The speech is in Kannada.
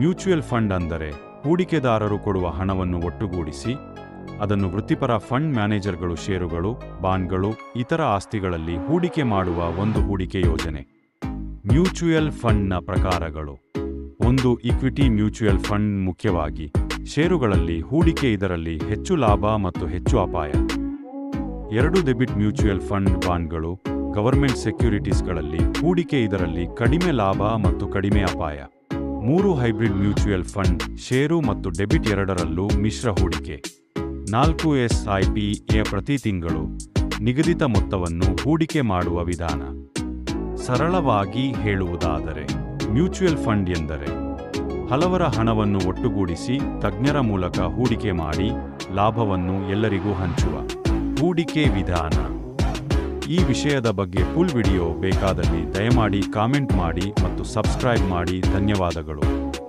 ಮ್ಯೂಚುಯಲ್ ಫಂಡ್ ಅಂದರೆ ಹೂಡಿಕೆದಾರರು ಕೊಡುವ ಹಣವನ್ನು ಒಟ್ಟುಗೂಡಿಸಿ, ಅದನ್ನು ವೃತ್ತಿಪರ ಫಂಡ್ ಮ್ಯಾನೇಜರ್ಗಳು ಷೇರುಗಳು, ಬಾಂಡ್ಗಳು, ಇತರ ಆಸ್ತಿಗಳಲ್ಲಿ ಹೂಡಿಕೆ ಮಾಡುವ ಒಂದು ಹೂಡಿಕೆ ಯೋಜನೆ. ಮ್ಯೂಚುಯಲ್ ಫಂಡ್ನ ಪ್ರಕಾರಗಳು. ಒಂದು ಇಕ್ವಿಟಿ ಮ್ಯೂಚುಯಲ್ ಫಂಡ್ ಮುಖ್ಯವಾಗಿ ಷೇರುಗಳಲ್ಲಿ ಹೂಡಿಕೆ ಇದರಲ್ಲಿ ಹೆಚ್ಚು ಲಾಭ ಮತ್ತು ಹೆಚ್ಚು ಅಪಾಯ. ಎರಡು ಡೆಬಿಟ್ ಮ್ಯೂಚುಯಲ್ ಫಂಡ್ ಬಾಂಡ್ಗಳು ಗವರ್ಮೆಂಟ್ ಸೆಕ್ಯೂರಿಟೀಸ್ಗಳಲ್ಲಿ ಹೂಡಿಕೆ ಇದರಲ್ಲಿ ಕಡಿಮೆ ಲಾಭ ಮತ್ತು ಕಡಿಮೆ ಅಪಾಯ. ಮೂರು ಹೈಬ್ರಿಡ್ ಮ್ಯೂಚುಯಲ್ ಫಂಡ್, ಷೇರು ಮತ್ತು ಡೆಬಿಟ್ ಎರಡರಲ್ಲೂ ಮಿಶ್ರ ಹೂಡಿಕೆ. ನಾಲ್ಕು ಎಸ್ ಐ ಪಿ ಎ ಪ್ರತಿ ತಿಂಗಳು ನಿಗದಿತ ಮೊತ್ತವನ್ನು ಹೂಡಿಕೆ ಮಾಡುವ ವಿಧಾನ. ಸರಳವಾಗಿ ಹೇಳುವುದಾದರೆ, ಮ್ಯೂಚುಯಲ್ ಫಂಡ್ ಎಂದರೆ, ಹಲವರ ಹಣವನ್ನು ಒಟ್ಟುಗೂಡಿಸಿ ತಜ್ಞರ ಮೂಲಕ ಹೂಡಿಕೆ ಮಾಡಿ ಲಾಭವನ್ನು ಎಲ್ಲರಿಗೂ ಹಂಚುವ ಹೂಡಿಕೆ ವಿಧಾನ. ಈ ವಿಷಯದ ಬಗ್ಗೆ ಫುಲ್ ವಿಡಿಯೋ ಬೇಕಾದಲ್ಲಿ ದಯಮಾಡಿ ಕಾಮೆಂಟ್ ಮಾಡಿ ಮತ್ತು ಸಬ್ಸ್ಕ್ರೈಬ್ ಮಾಡಿ. ಧನ್ಯವಾದಗಳು.